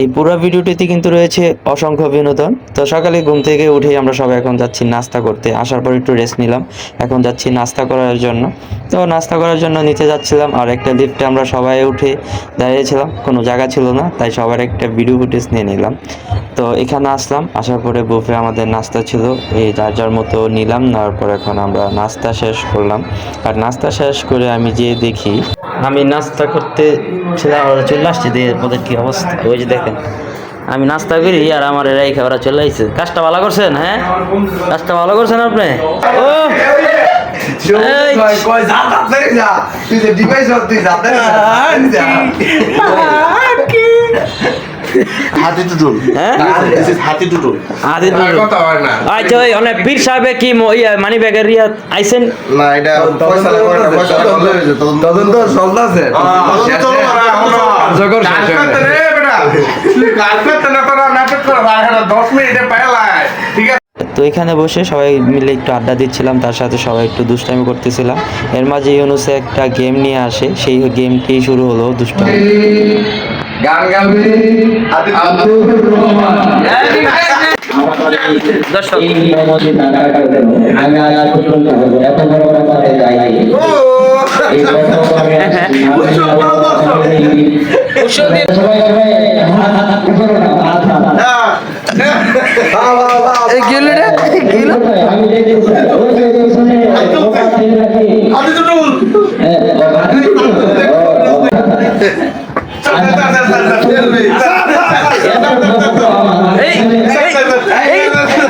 এই পুরো ভিডিওটিতে কিন্তু রয়েছে অসংখ্য বিনোদন। তো সকালে ঘুম থেকে উঠেই আমরা সবাই এখন যাচ্ছি নাস্তা করতে। আসার পর একটু রেস্ট নিলাম। এখন যাচ্ছি নাস্তা করার জন্য। তো নাস্তা করার জন্য নিচে যাচ্ছিলাম আর একটা লিফটে আমরা সবাই উঠে দাঁড়িয়েছিলাম। কোনো জায়গা ছিল না, তাই সবার একটা ভিডিও ফুটেজ নিয়ে নিলাম। তো এখানে আসলাম, আসার পরে বুফে আমাদের নাস্তা ছিল। এই যার যার মতো নিলাম, নেওয়ার পর এখন আমরা নাস্তা শেষ করলাম। আর নাস্তা শেষ করে আমি যেয়ে দেখি আমি নাস্তা করতে চলে আসছি দিয়ে ওদের কী অবস্থা? ওই যে দেখেন আমি নাস্তা করি আর আমার এরাই খাবার চলে আসছে কাজটা ভালো করছেন হ্যাঁ? কাজটা ভালো করছেন আপনি? ও! কয় যা তাড়াতাড়ি যা। তুই যে ডিভাইস তুই যা। তাড়াতাড়ি যা। হাতি টুটুল। হ্যাঁ? দিস ইজ হাতি টুটুল। কথা হয় না। আচ্ছা ওই অনেক পীর সাহেবে কি মানি ব্যাগের আইছেন? না এটা পয়সা পয়সা তদন্ত চলতেছে। শেষ হয় তো এখানে বসে সবাই মিলে একটু আড্ডা দিচ্ছিলাম তার সাথে সবাই একটু দুষ্টামি করতেছিলাম। এর মাঝে ইউনুসে একটা গেম নিয়ে আসে সেই গেমটি শুরু হলো দুষ্টামি। গান গাবে আব্দুর রহমান দর্শক আমি আজ পর্যন্ত এত বড় ব্যাপারে যাইনি এই প্রথম আমি সবাই সবাই হাত হাত উপরে হাত হাত এই গেলে আমি দেখি ওই যে ওখানে ওখানে নাকি হাতি টুটুল এ, ও হাত ও, ও। এই এই এই bodyguard, সরো, সরো। বডিগার্ড বডিগার্ড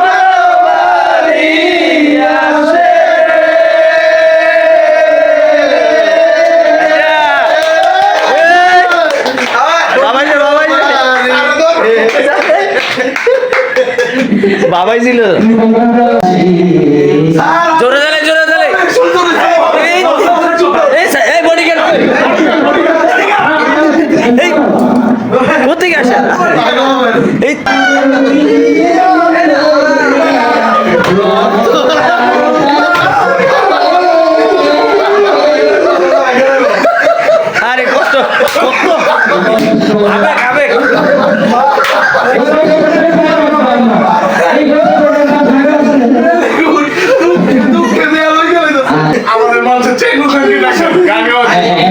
বাবাই ছিল। জোরে দিলে জোরে এই, এই সা- এই কোথেকে আসে এই আরে কষ্ট কষ্ট। Caminhoneiro. É,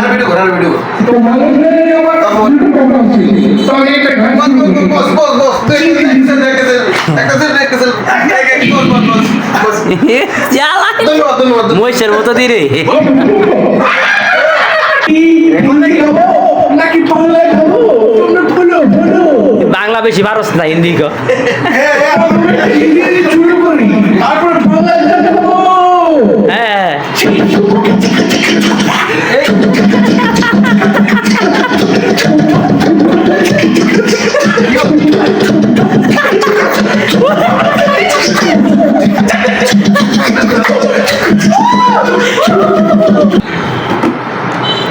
ভিডিও ভিডিও মহিষের মতো দিরে বলো বেশি পারস না হিন্দি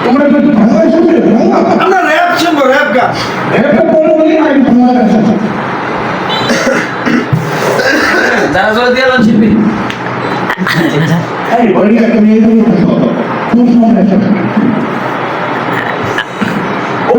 তোমরা একটু বাংলায় শুনবে আমরা র‍্যাপ শুনব র‍্যাপ গান। একটা বলো বলি আমি বাংলায় শুনব যারা জোরে দিয়ে শিল্পী এই বলি একটা মেয়ে খুব ও